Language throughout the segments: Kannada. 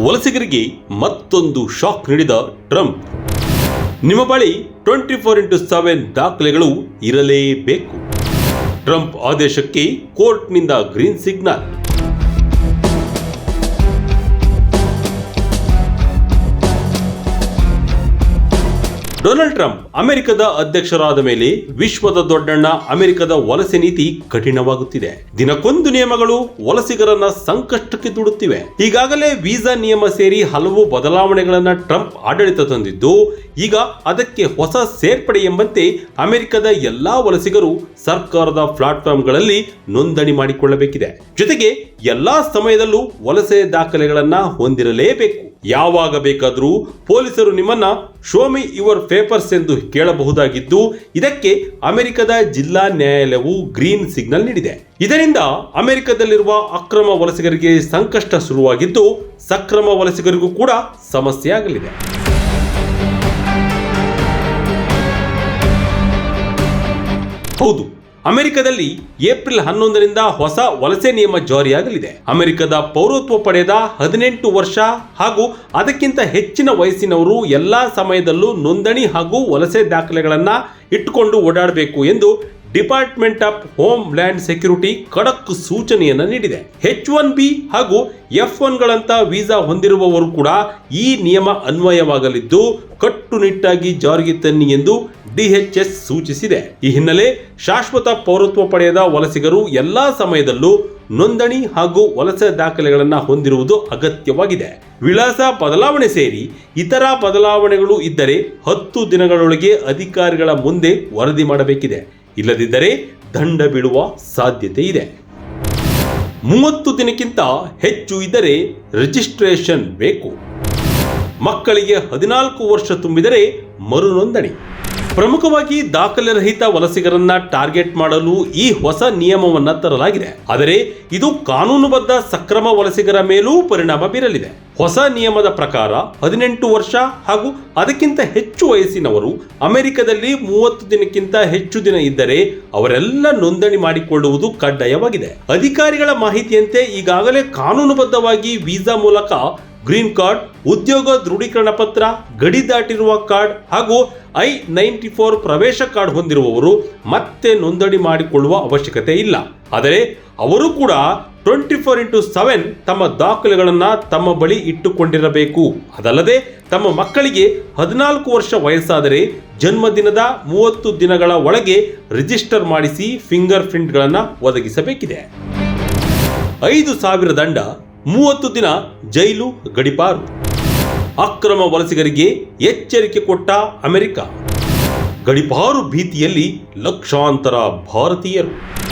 ವಲಸಿಗರಿಗೆ ಮತ್ತೊಂದು ಶಾಕ್ ನೀಡಿದ ಟ್ರಂಪ್. ನಿಮ್ಮ ಬಳಿ ಟ್ವೆಂಟಿ ಫೋರ್ ಇಂಟು ಸೆವೆನ್ ದಾಖಲೆಗಳು ಇರಲೇಬೇಕು. ಟ್ರಂಪ್ ಆದೇಶಕ್ಕೆ ಕೋರ್ಟ್ನಿಂದ ಗ್ರೀನ್ ಸಿಗ್ನಲ್. ಡೊನಾಲ್ಡ್ ಟ್ರಂಪ್ ಅಮೆರಿಕದ ಅಧ್ಯಕ್ಷರಾದ ಮೇಲೆ ವಿಶ್ವದ ದೊಡ್ಡಣ್ಣ ಅಮೆರಿಕದ ವಲಸೆ ನೀತಿ ಕಠಿಣವಾಗುತ್ತಿದೆ. ದಿನಕ್ಕೊಂದು ನಿಯಮಗಳು ವಲಸಿಗರನ್ನ ಸಂಕಷ್ಟಕ್ಕೆ ದುಡುತ್ತಿವೆ. ಈಗಾಗಲೇ ವೀಸಾ ನಿಯಮ ಸೇರಿ ಹಲವು ಬದಲಾವಣೆಗಳನ್ನ ಟ್ರಂಪ್ ಆಡಳಿತ ತಂದಿದ್ದು, ಈಗ ಅದಕ್ಕೆ ಹೊಸ ಸೇರ್ಪಡೆ ಎಂಬಂತೆ ಅಮೆರಿಕದ ಎಲ್ಲಾ ವಲಸಿಗರು ಸರ್ಕಾರದ ಪ್ಲಾಟ್ಫಾರ್ಮ್ಗಳಲ್ಲಿ ನೋಂದಣಿ ಮಾಡಿಕೊಳ್ಳಬೇಕಿದೆ. ಜೊತೆಗೆ ಎಲ್ಲಾ ಸಮಯದಲ್ಲೂ ವಲಸೆ ದಾಖಲೆಗಳನ್ನ ಹೊಂದಿರಲೇಬೇಕು. ಯಾವಾಗ ಬೇಕಾದರೂ ಪೊಲೀಸರು ನಿಮ್ಮನ್ನ ಶೋಮಿ ಯುವರ್ ಪೇಪರ್ಸ್ ಎಂದು ಕೇಳಬಹುದಾಗಿದ್ದು, ಇದಕ್ಕೆ ಅಮೆರಿಕದ ಜಿಲ್ಲಾ ನ್ಯಾಯಾಲಯವು ಗ್ರೀನ್ ಸಿಗ್ನಲ್ ನೀಡಿದೆ. ಇದರಿಂದ ಅಮೆರಿಕದಲ್ಲಿರುವ ಅಕ್ರಮ ವಲಸಿಗರಿಗೆ ಸಂಕಷ್ಟ ಶುರುವಾಗಿದ್ದು, ಸಕ್ರಮ ವಲಸಿಗರಿಗೂ ಕೂಡ ಸಮಸ್ಯೆ ಆಗಲಿದೆ ಹೌದು. ಅಮೆರಿಕದಲ್ಲಿ ಏಪ್ರಿಲ್ ಹನ್ನೊಂದರಿಂದ ಹೊಸ ವಲಸೆ ನಿಯಮ ಜಾರಿಯಾಗಲಿದೆ. ಅಮೆರಿಕದ ಪೌರತ್ವ ಪಡೆದ ಹದಿನೆಂಟು ವರ್ಷ ಹಾಗೂ ಅದಕ್ಕಿಂತ ಹೆಚ್ಚಿನ ವಯಸ್ಸಿನವರು ಎಲ್ಲಾ ಸಮಯದಲ್ಲೂ ನೋಂದಣಿ ಹಾಗೂ ವಲಸೆ ದಾಖಲೆಗಳನ್ನ ಇಟ್ಟುಕೊಂಡು ಓಡಾಡಬೇಕು ಎಂದು department of homeland security ಖಡಕ್ ಸೂಚನೆಯನ್ನು ನೀಡಿದೆ. ಹೆಚ್ ಒನ್ ಬಿ ಹಾಗೂ ಎಫ್ ಒನ್ಗಳಂತ ವೀಸಾ ಹೊಂದಿರುವವರು ಕೂಡ ಈ ನಿಯಮ ಅನ್ವಯವಾಗಲಿದ್ದು ಕಟ್ಟುನಿಟ್ಟಾಗಿ ಜಾರಿಗೆ ತನ್ನಿ ಎಂದು ಡಿಎಚ್ಎಸ್ ಸೂಚಿಸಿದೆ. ಈ ಹಿನ್ನೆಲೆ ಶಾಶ್ವತ ಪೌರತ್ವ ಪಡೆಯದ ವಲಸಿಗರು ಎಲ್ಲಾ ಸಮಯದಲ್ಲೂ ನೋಂದಣಿ ಹಾಗೂ ವಲಸೆ ದಾಖಲೆಗಳನ್ನು ಹೊಂದಿರುವುದು ಅಗತ್ಯವಾಗಿದೆ. ವಿಳಾಸ ಬದಲಾವಣೆ ಸೇರಿ ಇತರ ಬದಲಾವಣೆಗಳು ಇದ್ದರೆ ಹತ್ತು ದಿನಗಳೊಳಗೆ ಅಧಿಕಾರಿಗಳ ಮುಂದೆ ವರದಿ ಮಾಡಬೇಕಿದೆ. ಇಲ್ಲದಿದ್ದರೆ ದಂಡ ಬೀಳುವ ಸಾಧ್ಯತೆ ಇದೆ. ಮೂವತ್ತು ದಿನಕ್ಕಿಂತ ಹೆಚ್ಚು ಇದ್ದರೆ ರಿಜಿಸ್ಟ್ರೇಷನ್ ಬೇಕು. ಮಕ್ಕಳಿಗೆ ಹದಿನಾಲ್ಕು ವರ್ಷ ತುಂಬಿದರೆ ಮರು ನೋಂದಣಿ ಪ್ರಮುಖವಾಗಿ ದಾಖಲೆ ರಹಿತ ವಲಸಿಗರನ್ನ ಟಾರ್ಗೆಟ್ ಮಾಡಲು ಈ ಹೊಸ ನಿಯಮವನ್ನ ತರಲಾಗಿದೆ. ಆದರೆ ಇದು ಕಾನೂನುಬದ್ಧ ಸಕ್ರಮ ವಲಸಿಗರ ಮೇಲೂ ಪರಿಣಾಮ ಬೀರಲಿದೆ. ಹೊಸ ನಿಯಮದ ಪ್ರಕಾರ ಹದಿನೆಂಟು ವರ್ಷ ಹಾಗೂ ಅದಕ್ಕಿಂತ ಹೆಚ್ಚು ವಯಸ್ಸಿನವರು ಅಮೆರಿಕದಲ್ಲಿ ಮೂವತ್ತು ದಿನಕ್ಕಿಂತ ಹೆಚ್ಚು ದಿನ ಇದ್ದರೆ ಅವರೆಲ್ಲ ನೋಂದಣಿ ಮಾಡಿಕೊಳ್ಳುವುದು ಕಡ್ಡಾಯವಾಗಿದೆ. ಅಧಿಕಾರಿಗಳ ಮಾಹಿತಿಯಂತೆ ಈಗಾಗಲೇ ಕಾನೂನುಬದ್ಧವಾಗಿ ವೀಸಾ ಮೂಲಕ ಗ್ರೀನ್ ಕಾರ್ಡ್, ಉದ್ಯೋಗ ದೃಢೀಕರಣ ಪತ್ರ, ಗಡಿ ದಾಟಿರುವ ಕಾರ್ಡ್ ಹಾಗೂ ಐ ನೈಂಟಿ ಫೋರ್ ಪ್ರವೇಶ ಕಾರ್ಡ್ ಹೊಂದಿರುವವರು ಮತ್ತೆ ನೋಂದಣಿ ಮಾಡಿಕೊಳ್ಳುವ ಅವಶ್ಯಕತೆ ಇಲ್ಲ. ಆದರೆ ಅವರು ಕೂಡ ಟ್ವೆಂಟಿ ಫೋರ್ ಇಂಟು ಸೆವೆನ್ ತಮ್ಮ ದಾಖಲೆಗಳನ್ನು ತಮ್ಮ ಬಳಿ ಇಟ್ಟುಕೊಂಡಿರಬೇಕು. ಅದಲ್ಲದೆ ತಮ್ಮ ಮಕ್ಕಳಿಗೆ ಹದಿನಾಲ್ಕು ವರ್ಷ ವಯಸ್ಸಾದರೆ ಜನ್ಮದಿನದ ಮೂವತ್ತು ದಿನಗಳ ಒಳಗೆ ರಿಜಿಸ್ಟರ್ ಮಾಡಿಸಿ ಫಿಂಗರ್ ಪ್ರಿಂಟ್ಗಳನ್ನು ಒದಗಿಸಬೇಕಿದೆ. ಐದು ಸಾವಿರ ದಂಡ ಮೂವತ್ತು ದಿನ ಜೈಲು ಗಡಿಪಾರು. ಅಕ್ರಮ ವಲಸಿಗರಿಗೆ ಎಚ್ಚರಿಕೆ ಕೊಟ್ಟ ಅಮೆರಿಕ. ಗಡಿಪಾರು ಭೀತಿಯಲ್ಲಿ ಲಕ್ಷಾಂತರ ಭಾರತೀಯರು.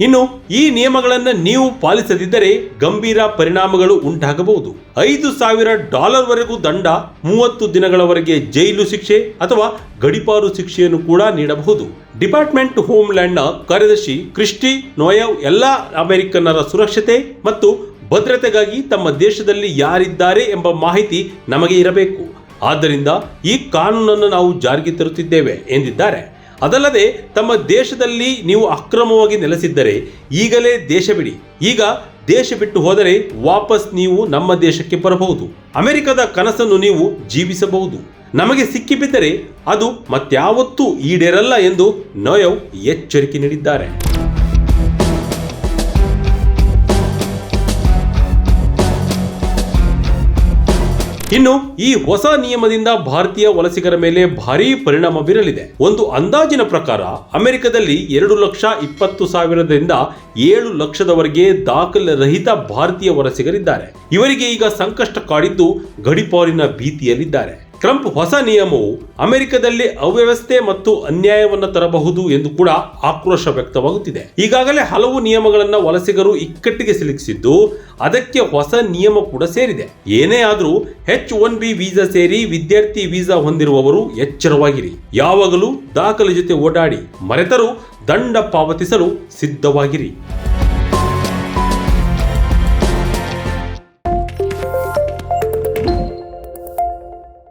ಇನ್ನು ಈ ನಿಯಮಗಳನ್ನು ನೀವು ಪಾಲಿಸದಿದ್ದರೆ ಗಂಭೀರ ಪರಿಣಾಮಗಳು ಉಂಟಾಗಬಹುದು. ಐದು ಸಾವಿರ ಡಾಲರ್ ವರೆಗೂ ದಂಡ ಮೂವತ್ತು ದಿನಗಳವರೆಗೆ ಜೈಲು ಶಿಕ್ಷೆ ಅಥವಾ ಗಡಿಪಾರು ಶಿಕ್ಷೆಯನ್ನು ಕೂಡ ನೀಡಬಹುದು. ಡಿಪಾರ್ಟ್ಮೆಂಟ್ ಹೋಮ್ಲ್ಯಾಂಡ್ನ ಕಾರ್ಯದರ್ಶಿ ಕ್ರಿಸ್ಟಿ ನೋಯವ್ ಎಲ್ಲ ಅಮೆರಿಕನ್ನರ ಸುರಕ್ಷತೆ ಮತ್ತು ಭದ್ರತೆಗಾಗಿ ತಮ್ಮ ದೇಶದಲ್ಲಿ ಯಾರಿದ್ದಾರೆ ಎಂಬ ಮಾಹಿತಿ ನಮಗೆ ಇರಬೇಕು. ಆದ್ದರಿಂದ ಈ ಕಾನೂನನ್ನು ನಾವು ಜಾರಿಗೆ ತರುತ್ತಿದ್ದೇವೆ ಎಂದಿದ್ದಾರೆ. ಅದಲ್ಲದೆ ತಮ್ಮ ದೇಶದಲ್ಲಿ ನೀವು ಅಕ್ರಮವಾಗಿ ನೆಲೆಸಿದ್ದರೆ ಈಗಲೇ ದೇಶ ಬಿಡಿ. ಈಗ ದೇಶ ಬಿಟ್ಟು ಹೋದರೆ ವಾಪಸ್ ನೀವು ನಮ್ಮ ದೇಶಕ್ಕೆ ಬರಬಹುದು. ಅಮೆರಿಕದ ಕನಸನ್ನು ನೀವು ಜೀವಿಸಬಹುದು. ನಮಗೆ ಸಿಕ್ಕಿಬಿದ್ದರೆ ಅದು ಮತ್ಯಾವತ್ತೂ ಈಡೇರಲ್ಲ ಎಂದು ನೋಯವ್ ಎಚ್ಚರಿಕೆ ನೀಡಿದ್ದಾರೆ. ಇನ್ನು ಈ ಹೊಸ ನಿಯಮದಿಂದ ಭಾರತೀಯ ವಲಸಿಗರ ಮೇಲೆ ಭಾರೀ ಪರಿಣಾಮ ಬೀರಲಿದೆ ಒಂದು ಅಂದಾಜಿನ ಪ್ರಕಾರ ಅಮೆರಿಕದಲ್ಲಿ ಎರಡು ಲಕ್ಷ ಇಪ್ಪತ್ತು ಸಾವಿರದಿಂದ ಏಳು ಲಕ್ಷದವರೆಗೆ ದಾಖಲೆ ರಹಿತ ಭಾರತೀಯ ವಲಸಿಗರಿದ್ದಾರೆ. ಇವರಿಗೆ ಈಗ ಸಂಕಷ್ಟ ಕಾಡಿದ್ದು ಗಡಿಪಾರಿನ ಭೀತಿಯಲ್ಲಿದ್ದಾರೆ. ಟ್ರಂಪ್ ಹೊಸ ನಿಯಮವು ಅಮೆರಿಕದಲ್ಲಿ ಅವ್ಯವಸ್ಥೆ ಮತ್ತು ಅನ್ಯಾಯವನ್ನು ತರಬಹುದು ಎಂದು ಕೂಡ ಆಕ್ರೋಶ ವ್ಯಕ್ತವಾಗುತ್ತಿದೆ. ಈಗಾಗಲೇ ಹಲವು ನಿಯಮಗಳನ್ನು ವಲಸಿಗರು ಇಕ್ಕಟ್ಟಿಗೆ ಸಿಲುಕಿಸಿದ್ದು, ಅದಕ್ಕೆ ಹೊಸ ನಿಯಮ ಕೂಡ ಸೇರಿದೆ. ಏನೇ ಆದರೂ ಹೆಚ್ ಒನ್ ಬಿ ವೀಸಾ ಸೇರಿ ವಿದ್ಯಾರ್ಥಿ ವೀಸಾ ಹೊಂದಿರುವವರು ಎಚ್ಚರವಾಗಿರಿ. ಯಾವಾಗಲೂ ದಾಖಲೆ ಜೊತೆ ಓಡಾಡಿ, ಮರೆತರೂ ದಂಡ ಪಾವತಿಸಲು ಸಿದ್ಧವಾಗಿರಿ.